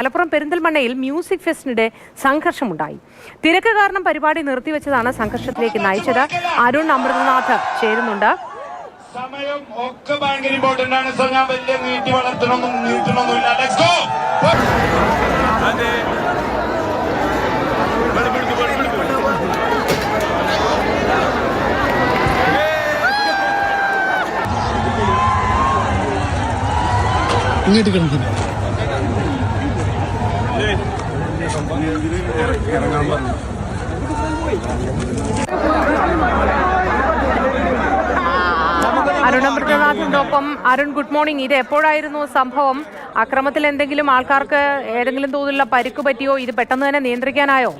മലപ്പുറം പെരിന്തൽമണ്ണയിൽ മ്യൂസിക് ഫെസ്റ്റിനിടെ സംഘർഷമുണ്ടായി. തിരക്ക് കാരണം പരിപാടി നിർത്തിവെച്ചതാണ് സംഘർഷത്തിലേക്ക് നയിച്ചത് അരുൺ അമൃതനാഥ്. ചേരുന്നുണ്ട്. സമയം ഒക്കെ ഭയങ്കര ഇമ്പോർട്ടന്റ് ആണ്. സോ ഞാൻ വലിയ നീട്ടി വളർത്തണമൊന്നും നീട്ടണമൊന്നുമില്ല. ലെറ്റ്സ് ഗോ ഇങ്ങോട്ട് കിടക്കുന്നു അരുൺ അമൃതനാഥിനൊപ്പം അരുൺ ഗുഡ് മോർണിംഗ് ഇത് എപ്പോഴായിരുന്നു സംഭവം? അക്രമത്തിൽ എന്തെങ്കിലും ആൾക്കാർക്ക് ഏതെങ്കിലും തോതിലുള്ള പരിക്ക് പറ്റിയോ? ഇത് പെട്ടെന്ന് തന്നെ നിയന്ത്രിക്കാനായോ?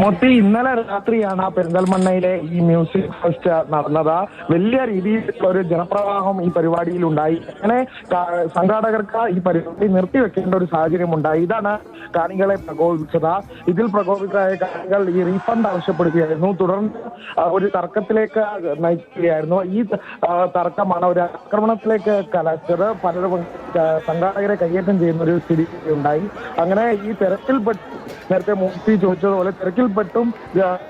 മൊത്തി ഇന്നലെ രാത്രിയാണ് ആ പെരിന്തൽമണ്ണയിലെ ഈ മ്യൂസിക് ഫെസ്റ്റ് നടന്നത്. വലിയ രീതിയിലുള്ള ഒരു ജനപ്രവാഹം ഈ പരിപാടിയിൽ ഉണ്ടായി. അങ്ങനെ സംഘാടകർക്ക് ഈ പരിപാടി നിർത്തിവെക്കേണ്ട ഒരു സാഹചര്യം ഉണ്ടായി. ഇതാണ് കാണികളെ പ്രകോപിച്ചത് ഇതിൽ പ്രകോപിതരായ കാണികൾ ഈ റീഫണ്ട് ആവശ്യപ്പെടുകയായിരുന്നു. തുടർന്ന് ഒരു തർക്കത്തിലേക്ക് നയിക്കുകയായിരുന്നു. ഈ തർക്കമാണ് ഒരു ആക്രമണത്തിലേക്ക് കലച്ചത്. പലരും സംഘാടകരെ കൈയേറ്റം ചെയ്യുന്ന ഒരു സ്ഥിതി ഉണ്ടായി. അങ്ങനെ ഈ തിരക്കിൽപ്പെട്ട് നേരത്തെ മൂർത്തി ചോദിച്ചതുപോലെ തിരക്കിൽപ്പെട്ടും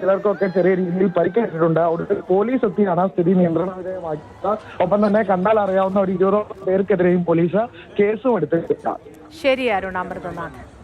ചിലർക്കൊക്കെ ചെറിയ രീതിയിൽ പരിക്കേറ്റിട്ടുണ്ട്. അവിടുത്തെ പോലീസ് എത്തിയാണ് സ്ഥിതി നിയന്ത്രണ വിധേയമാക്കിയത് ഒപ്പം തന്നെ കണ്ടാൽ അറിയാവുന്ന ഒരു ഇരുപതോളം പേർക്കെതിരെയും പോലീസ് കേസും എടുത്തിട്ടുണ്ട്. ശരി അരുൺ അമൃതനാഥ്